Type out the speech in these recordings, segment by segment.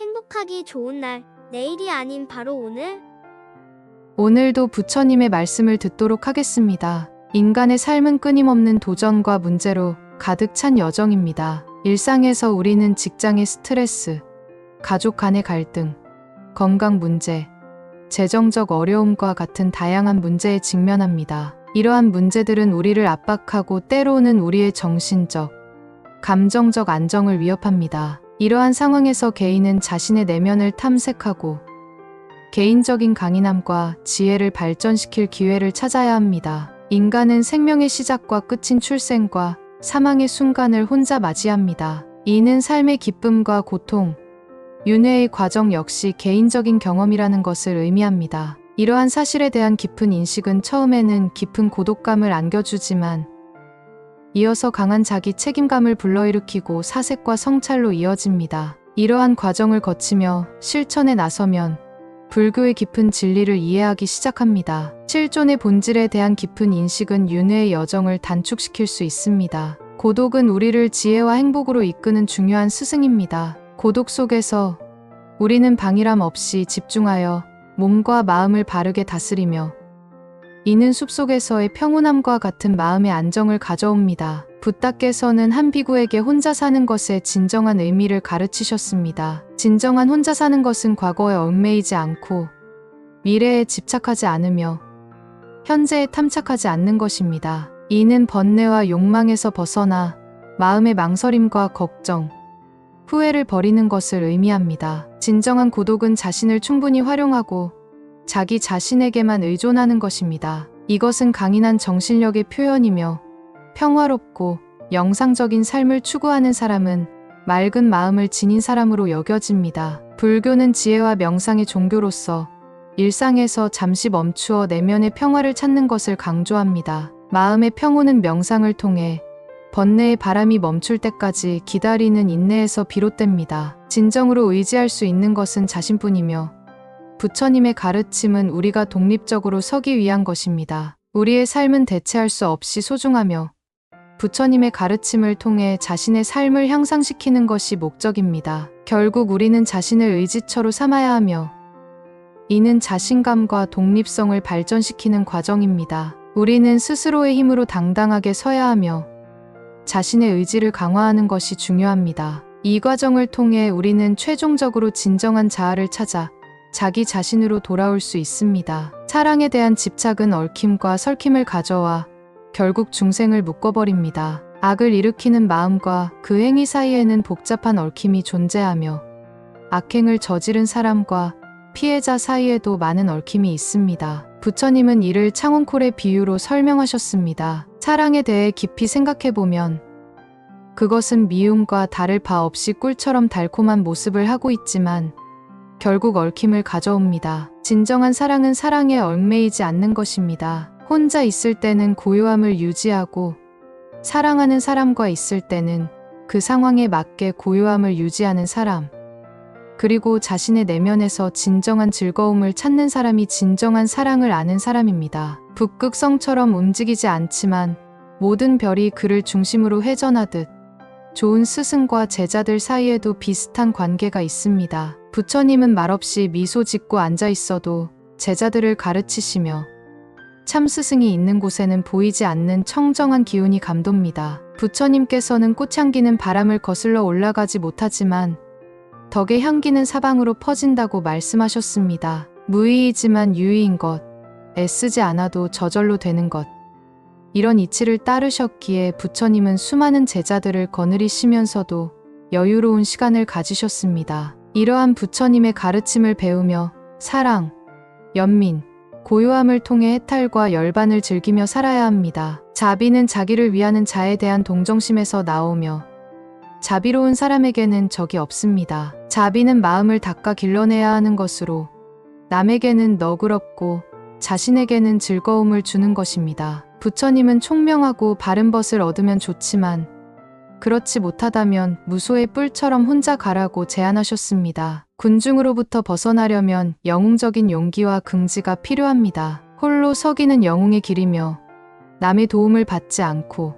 행복하기 좋은 날, 내일이 아닌 바로 오늘. 오늘도 부처님의 말씀을 듣도록 하겠습니다. 인간의 삶은 끊임없는 도전과 문제로 가득 찬 여정입니다. 일상에서 우리는 직장의 스트레스, 가족 간의 갈등, 건강 문제, 재정적 어려움과 같은 다양한 문제에 직면합니다. 이러한 문제들은 우리를 압박하고 때로는 우리의 정신적, 감정적 안정을 위협합니다. 이러한 상황에서 개인은 자신의 내면을 탐색하고 개인적인 강인함과 지혜를 발전시킬 기회를 찾아야 합니다. 인간은 생명의 시작과 끝인 출생과 사망의 순간을 혼자 맞이합니다. 이는 삶의 기쁨과 고통, 윤회의 과정 역시 개인적인 경험이라는 것을 의미합니다. 이러한 사실에 대한 깊은 인식은 처음에는 깊은 고독감을 안겨주지만 이어서 강한 자기 책임감을 불러일으키고 사색과 성찰로 이어집니다. 이러한 과정을 거치며 실천에 나서면 불교의 깊은 진리를 이해하기 시작합니다. 실존의 본질에 대한 깊은 인식은 윤회의 여정을 단축시킬 수 있습니다. 고독은 우리를 지혜와 행복으로 이끄는 중요한 스승입니다. 고독 속에서 우리는 방일함 없이 집중하여 몸과 마음을 바르게 다스리며 이는 숲속에서의 평온함과 같은 마음의 안정을 가져옵니다. 부따께서는 한 비구에게 혼자 사는 것의 진정한 의미를 가르치셨습니다. 진정한 혼자 사는 것은 과거에 얽매이지 않고 미래에 집착하지 않으며 현재에 탐착하지 않는 것입니다. 이는 번뇌와 욕망에서 벗어나 마음의 망설임과 걱정, 후회를 버리는 것을 의미합니다. 진정한 고독은 자신을 충분히 활용하고 자기 자신에게만 의존하는 것입니다. 이것은 강인한 정신력의 표현이며 평화롭고 영상적인 삶을 추구하는 사람은 맑은 마음을 지닌 사람으로 여겨집니다. 불교는 지혜와 명상의 종교로서 일상에서 잠시 멈추어 내면의 평화를 찾는 것을 강조합니다. 마음의 평온은 명상을 통해 번뇌의 바람이 멈출 때까지 기다리는 인내에서 비롯됩니다. 진정으로 의지할 수 있는 것은 자신뿐이며 부처님의 가르침은 우리가 독립적으로 서기 위한 것입니다. 우리의 삶은 대체할 수 없이 소중하며 부처님의 가르침을 통해 자신의 삶을 향상시키는 것이 목적입니다. 결국 우리는 자신을 의지처로 삼아야 하며 이는 자신감과 독립성을 발전시키는 과정입니다. 우리는 스스로의 힘으로 당당하게 서야 하며 자신의 의지를 강화하는 것이 중요합니다. 이 과정을 통해 우리는 최종적으로 진정한 자아를 찾아 자기 자신으로 돌아올 수 있습니다. 사랑에 대한 집착은 얽힘과 설킴을 가져와 결국 중생을 묶어버립니다. 악을 일으키는 마음과 그 행위 사이에는 복잡한 얽힘이 존재하며 악행을 저지른 사람과 피해자 사이에도 많은 얽힘이 있습니다. 부처님은 이를 창원콜의 비유로 설명하셨습니다. 사랑에 대해 깊이 생각해보면 그것은 미움과 다를 바 없이 꿀처럼 달콤한 모습을 하고 있지만 결국 얽힘을 가져옵니다. 진정한 사랑은 사랑에 얽매이지 않는 것입니다. 혼자 있을 때는 고요함을 유지하고 사랑하는 사람과 있을 때는 그 상황에 맞게 고요함을 유지하는 사람. 그리고 자신의 내면에서 진정한 즐거움을 찾는 사람이 진정한 사랑을 아는 사람입니다. 북극성처럼 움직이지 않지만 모든 별이 그를 중심으로 회전하듯 좋은 스승과 제자들 사이에도 비슷한 관계가 있습니다. 부처님은 말없이 미소 짓고 앉아 있어도 제자들을 가르치시며 참 스승이 있는 곳에는 보이지 않는 청정한 기운이 감돕니다. 부처님께서는 꽃향기는 바람을 거슬러 올라가지 못하지만 덕의 향기는 사방으로 퍼진다고 말씀하셨습니다. 무의이지만 유의인 것, 애쓰지 않아도 저절로 되는 것. 이런 이치를 따르셨기에 부처님은 수많은 제자들을 거느리시면서도 여유로운 시간을 가지셨습니다. 이러한 부처님의 가르침을 배우며 사랑, 연민, 고요함을 통해 해탈과 열반을 즐기며 살아야 합니다. 자비는 자기를 위하는 자에 대한 동정심에서 나오며 자비로운 사람에게는 적이 없습니다. 자비는 마음을 닦아 길러내야 하는 것으로 남에게는 너그럽고 자신에게는 즐거움을 주는 것입니다. 부처님은 총명하고 바른 벗을 얻으면 좋지만 그렇지 못하다면 무소의 뿔처럼 혼자 가라고 제안하셨습니다. 군중으로부터 벗어나려면 영웅적인 용기와 긍지가 필요합니다. 홀로 서기는 영웅의 길이며 남의 도움을 받지 않고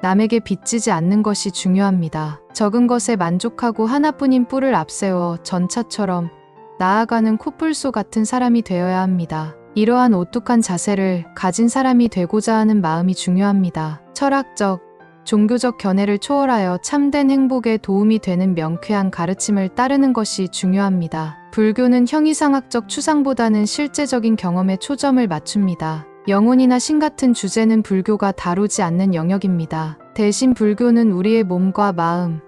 남에게 빚지지 않는 것이 중요합니다. 적은 것에 만족하고 하나뿐인 뿔을 앞세워 전차처럼 나아가는 코뿔소 같은 사람이 되어야 합니다. 이러한 오뚝한 자세를 가진 사람이 되고자 하는 마음이 중요합니다. 철학적, 종교적 견해를 초월하여 참된 행복에 도움이 되는 명쾌한 가르침을 따르는 것이 중요합니다. 불교는 형이상학적 추상보다는 실제적인 경험에 초점을 맞춥니다. 영혼이나 신 같은 주제는 불교가 다루지 않는 영역입니다. 대신 불교는 우리의 몸과 마음,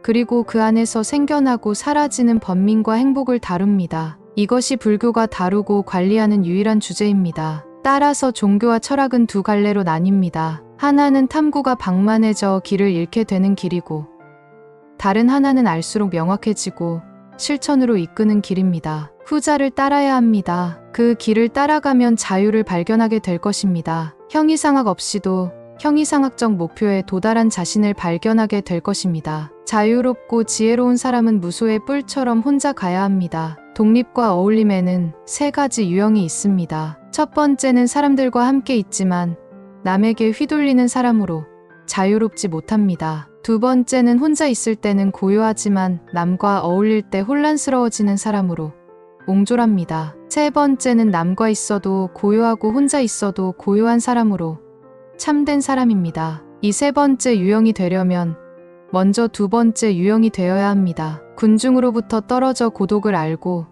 그리고 그 안에서 생겨나고 사라지는 번민과 행복을 다룹니다. 이것이 불교가 다루고 관리하는 유일한 주제입니다. 따라서 종교와 철학은 두 갈래로 나뉩니다. 하나는 탐구가 방만해져 길을 잃게 되는 길이고, 다른 하나는 알수록 명확해지고 실천으로 이끄는 길입니다. 후자를 따라야 합니다. 그 길을 따라가면 자유를 발견하게 될 것입니다. 형이상학 없이도 형이상학적 목표에 도달한 자신을 발견하게 될 것입니다. 자유롭고 지혜로운 사람은 무소의 뿔처럼 혼자 가야 합니다. 독립과 어울림에는 세 가지 유형이 있습니다. 첫 번째는 사람들과 함께 있지만 남에게 휘둘리는 사람으로 자유롭지 못합니다. 두 번째는 혼자 있을 때는 고요하지만 남과 어울릴 때 혼란스러워지는 사람으로 옹졸합니다. 세 번째는 남과 있어도 고요하고 혼자 있어도 고요한 사람으로 참된 사람입니다. 이 세 번째 유형이 되려면 먼저 두 번째 유형이 되어야 합니다. 군중으로부터 떨어져 고독을 알고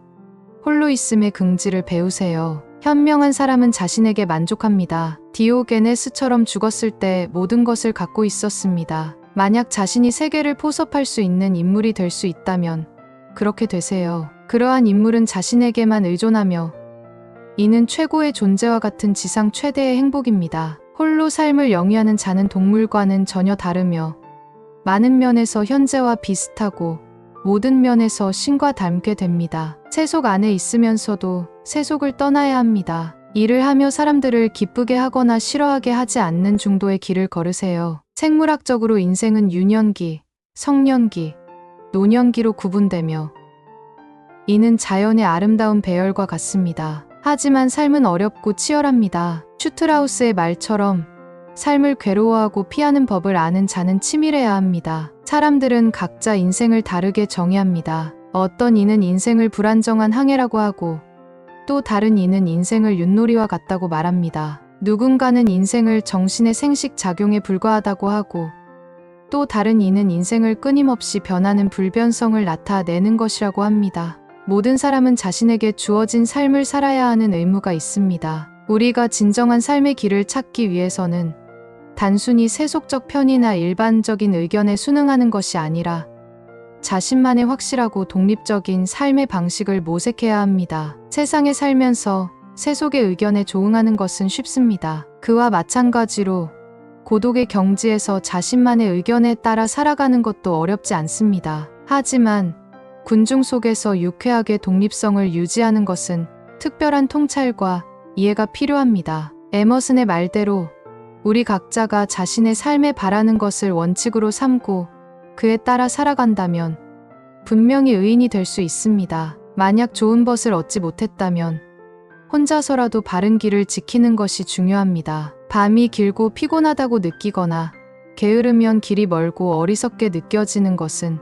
홀로 있음의 긍지를 배우세요. 현명한 사람은 자신에게 만족합니다. 디오게네스처럼 죽었을 때 모든 것을 갖고 있었습니다. 만약 자신이 세계를 포섭할 수 있는 인물이 될 수 있다면 그렇게 되세요. 그러한 인물은 자신에게만 의존하며 이는 최고의 존재와 같은 지상 최대의 행복입니다. 홀로 삶을 영위하는 자는 동물과는 전혀 다르며 많은 면에서 현재와 비슷하고 모든 면에서 신과 닮게 됩니다. 세속 안에 있으면서도 세속을 떠나야 합니다. 일을 하며 사람들을 기쁘게 하거나 싫어하게 하지 않는 중도의 길을 걸으세요. 생물학적으로 인생은 유년기, 성년기, 노년기로 구분되며 이는 자연의 아름다운 배열과 같습니다. 하지만 삶은 어렵고 치열합니다. 슈트라우스의 말처럼 삶을 괴로워하고 피하는 법을 아는 자는 치밀해야 합니다. 사람들은 각자 인생을 다르게 정의합니다. 어떤 이는 인생을 불안정한 항해라고 하고 또 다른 이는 인생을 윷놀이와 같다고 말합니다. 누군가는 인생을 정신의 생식 작용에 불과하다고 하고 또 다른 이는 인생을 끊임없이 변하는 불변성을 나타내는 것이라고 합니다. 모든 사람은 자신에게 주어진 삶을 살아야 하는 의무가 있습니다. 우리가 진정한 삶의 길을 찾기 위해서는 단순히 세속적 편이나 일반적인 의견에 순응하는 것이 아니라 자신만의 확실하고 독립적인 삶의 방식을 모색해야 합니다. 세상에 살면서 세속의 의견에 조응하는 것은 쉽습니다. 그와 마찬가지로 고독의 경지에서 자신만의 의견에 따라 살아가는 것도 어렵지 않습니다. 하지만 군중 속에서 유쾌하게 독립성을 유지하는 것은 특별한 통찰과 이해가 필요합니다. 에머슨의 말대로 우리 각자가 자신의 삶에 바라는 것을 원칙으로 삼고 그에 따라 살아간다면 분명히 의인이 될 수 있습니다. 만약 좋은 벗을 얻지 못했다면 혼자서라도 바른 길을 지키는 것이 중요합니다. 밤이 길고 피곤하다고 느끼거나 게으르면 길이 멀고 어리석게 느껴지는 것은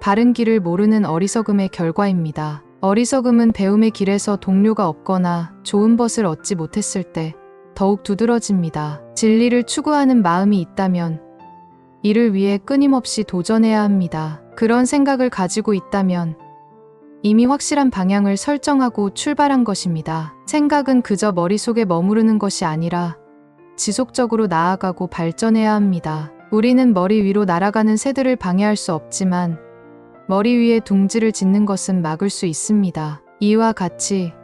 바른 길을 모르는 어리석음의 결과입니다. 어리석음은 배움의 길에서 동료가 없거나 좋은 벗을 얻지 못했을 때 더욱 두드러집니다. 진리를 추구하는 마음이 있다면 이를 위해 끊임없이 도전해야 합니다. 그런 생각을 가지고 있다면 이미 확실한 방향을 설정하고 출발한 것입니다. 생각은 그저 머릿속에 머무르는 것이 아니라 지속적으로 나아가고 발전해야 합니다. 우리는 머리 위로 날아가는 새들을 방해할 수 없지만 머리 위에 둥지를 짓는 것은 막을 수 있습니다. 이와 같이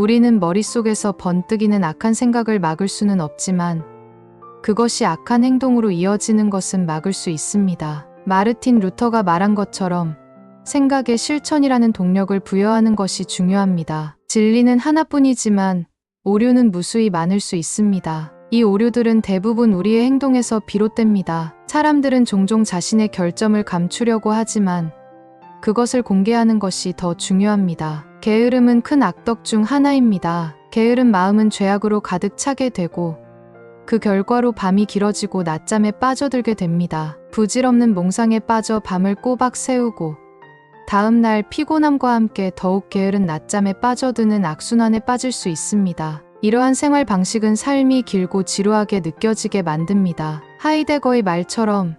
우리는 머릿속에서 번뜩이는 악한 생각을 막을 수는 없지만 그것이 악한 행동으로 이어지는 것은 막을 수 있습니다. 마르틴 루터가 말한 것처럼 생각에 실천이라는 동력을 부여하는 것이 중요합니다. 진리는 하나뿐이지만 오류는 무수히 많을 수 있습니다. 이 오류들은 대부분 우리의 행동에서 비롯됩니다. 사람들은 종종 자신의 결점을 감추려고 하지만 그것을 공개하는 것이 더 중요합니다. 게으름은 큰 악덕 중 하나입니다. 게으른 마음은 죄악으로 가득 차게 되고 그 결과로 밤이 길어지고 낮잠에 빠져들게 됩니다. 부질없는 몽상에 빠져 밤을 꼬박 새우고 다음 날 피곤함과 함께 더욱 게으른 낮잠에 빠져드는 악순환에 빠질 수 있습니다. 이러한 생활 방식은 삶이 길고 지루하게 느껴지게 만듭니다. 하이데거의 말처럼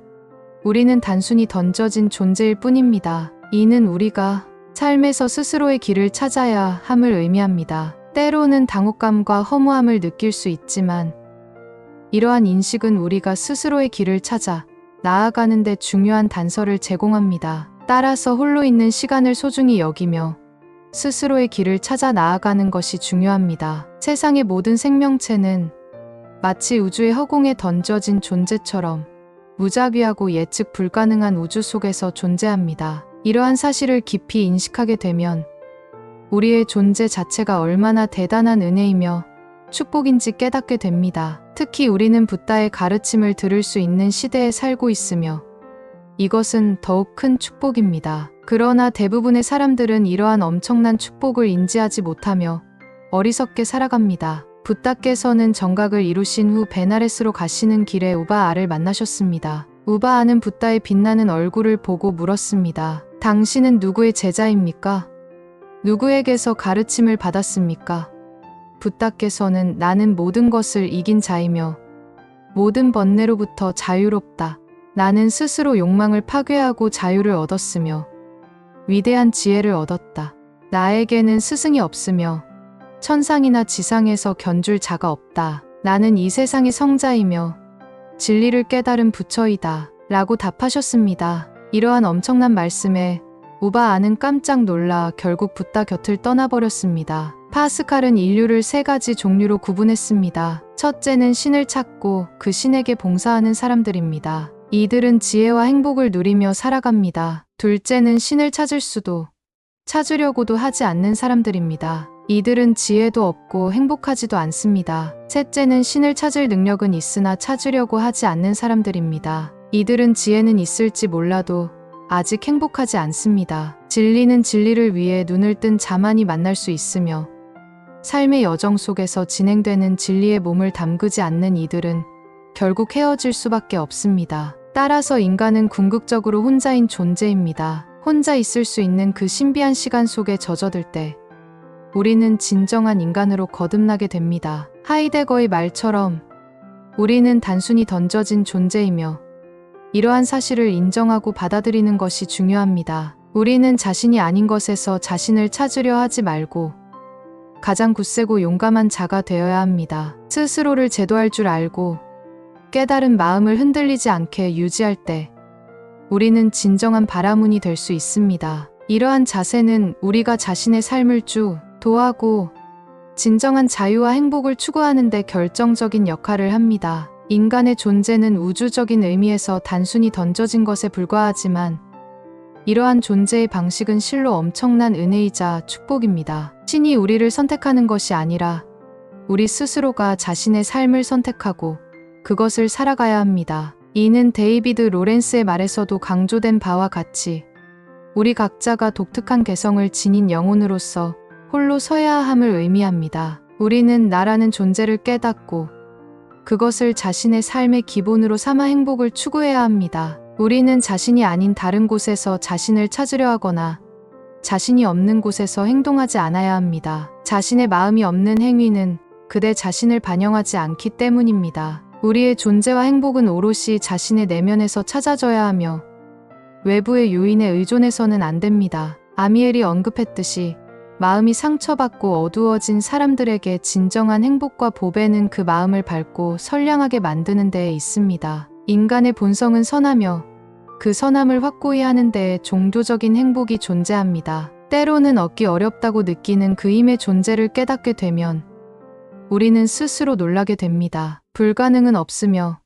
우리는 단순히 던져진 존재일 뿐입니다. 이는 우리가 삶에서 스스로의 길을 찾아야 함을 의미합니다. 때로는 당혹감과 허무함을 느낄 수 있지만 이러한 인식은 우리가 스스로의 길을 찾아 나아가는데 중요한 단서를 제공합니다. 따라서 홀로 있는 시간을 소중히 여기며 스스로의 길을 찾아 나아가는 것이 중요합니다. 세상의 모든 생명체는 마치 우주의 허공에 던져진 존재처럼 무자비하고 예측 불가능한 우주 속에서 존재합니다. 이러한 사실을 깊이 인식하게 되면 우리의 존재 자체가 얼마나 대단한 은혜이며 축복인지 깨닫게 됩니다. 특히 우리는 붓다의 가르침을 들을 수 있는 시대에 살고 있으며 이것은 더욱 큰 축복입니다. 그러나 대부분의 사람들은 이러한 엄청난 축복을 인지하지 못하며 어리석게 살아갑니다. 붓다께서는 정각을 이루신 후 베나레스로 가시는 길에 우바아를 만나셨습니다. 우바아는 붓다의 빛나는 얼굴을 보고 물었습니다. 당신은 누구의 제자입니까? 누구에게서 가르침을 받았습니까? 붓다께서는 나는 모든 것을 이긴 자이며 모든 번뇌로부터 자유롭다. 나는 스스로 욕망을 파괴하고 자유를 얻었으며 위대한 지혜를 얻었다. 나에게는 스승이 없으며 천상이나 지상에서 견줄 자가 없다. 나는 이 세상의 성자이며 진리를 깨달은 부처이다. 라고 답하셨습니다. 이러한 엄청난 말씀에 우바 아는 깜짝 놀라 결국 붓다 곁을 떠나버렸습니다. 파스칼은 인류를 세 가지 종류로 구분했습니다. 첫째는 신을 찾고 그 신에게 봉사하는 사람들입니다. 이들은 지혜와 행복을 누리며 살아갑니다. 둘째는 신을 찾을 수도 찾으려고도 하지 않는 사람들입니다. 이들은 지혜도 없고 행복하지도 않습니다. 셋째는 신을 찾을 능력은 있으나 찾으려고 하지 않는 사람들입니다. 이들은 지혜는 있을지 몰라도 아직 행복하지 않습니다. 진리는 진리를 위해 눈을 뜬 자만이 만날 수 있으며 삶의 여정 속에서 진행되는 진리의 몸을 담그지 않는 이들은 결국 헤어질 수밖에 없습니다. 따라서 인간은 궁극적으로 혼자인 존재입니다. 혼자 있을 수 있는 그 신비한 시간 속에 젖어들 때 우리는 진정한 인간으로 거듭나게 됩니다. 하이데거의 말처럼 우리는 단순히 던져진 존재이며 이러한 사실을 인정하고 받아들이는 것이 중요합니다. 우리는 자신이 아닌 것에서 자신을 찾으려 하지 말고 가장 굳세고 용감한 자가 되어야 합니다. 스스로를 제도할 줄 알고 깨달은 마음을 흔들리지 않게 유지할 때 우리는 진정한 바라문이 될 수 있습니다. 이러한 자세는 우리가 자신의 삶을 주, 도하고 진정한 자유와 행복을 추구하는 데 결정적인 역할을 합니다. 인간의 존재는 우주적인 의미에서 단순히 던져진 것에 불과하지만 이러한 존재의 방식은 실로 엄청난 은혜이자 축복입니다. 신이 우리를 선택하는 것이 아니라 우리 스스로가 자신의 삶을 선택하고 그것을 살아가야 합니다. 이는 데이비드 로렌스의 말에서도 강조된 바와 같이 우리 각자가 독특한 개성을 지닌 영혼으로서 홀로 서야 함을 의미합니다. 우리는 나라는 존재를 깨닫고 그것을 자신의 삶의 기본으로 삼아 행복을 추구해야 합니다. 우리는 자신이 아닌 다른 곳에서 자신을 찾으려 하거나 자신이 없는 곳에서 행동하지 않아야 합니다. 자신의 마음이 없는 행위는 그대 자신을 반영하지 않기 때문입니다. 우리의 존재와 행복은 오롯이 자신의 내면에서 찾아져야 하며 외부의 요인에 의존해서는 안 됩니다. 아미엘이 언급했듯이 마음이 상처받고 어두워진 사람들에게 진정한 행복과 보배는 그 마음을 밝고 선량하게 만드는 데에 있습니다. 인간의 본성은 선하며 그 선함을 확고히 하는 데에 종교적인 행복이 존재합니다. 때로는 얻기 어렵다고 느끼는 그 힘의 존재를 깨닫게 되면 우리는 스스로 놀라게 됩니다. 불가능은 없으며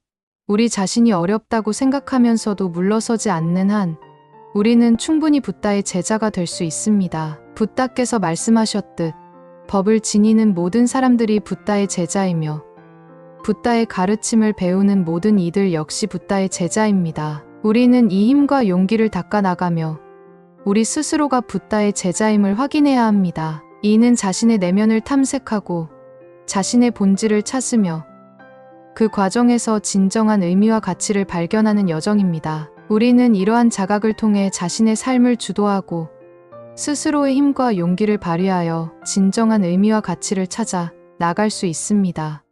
우리 자신이 어렵다고 생각하면서도 물러서지 않는 한 우리는 충분히 붓다의 제자가 될 수 있습니다. 붓다께서 말씀하셨듯 법을 지니는 모든 사람들이 붓다의 제자이며 붓다의 가르침을 배우는 모든 이들 역시 붓다의 제자입니다. 우리는 이 힘과 용기를 닦아 나가며 우리 스스로가 붓다의 제자임을 확인해야 합니다. 이는 자신의 내면을 탐색하고 자신의 본질을 찾으며 그 과정에서 진정한 의미와 가치를 발견하는 여정입니다. 우리는 이러한 자각을 통해 자신의 삶을 주도하고 스스로의 힘과 용기를 발휘하여 진정한 의미와 가치를 찾아 나갈 수 있습니다.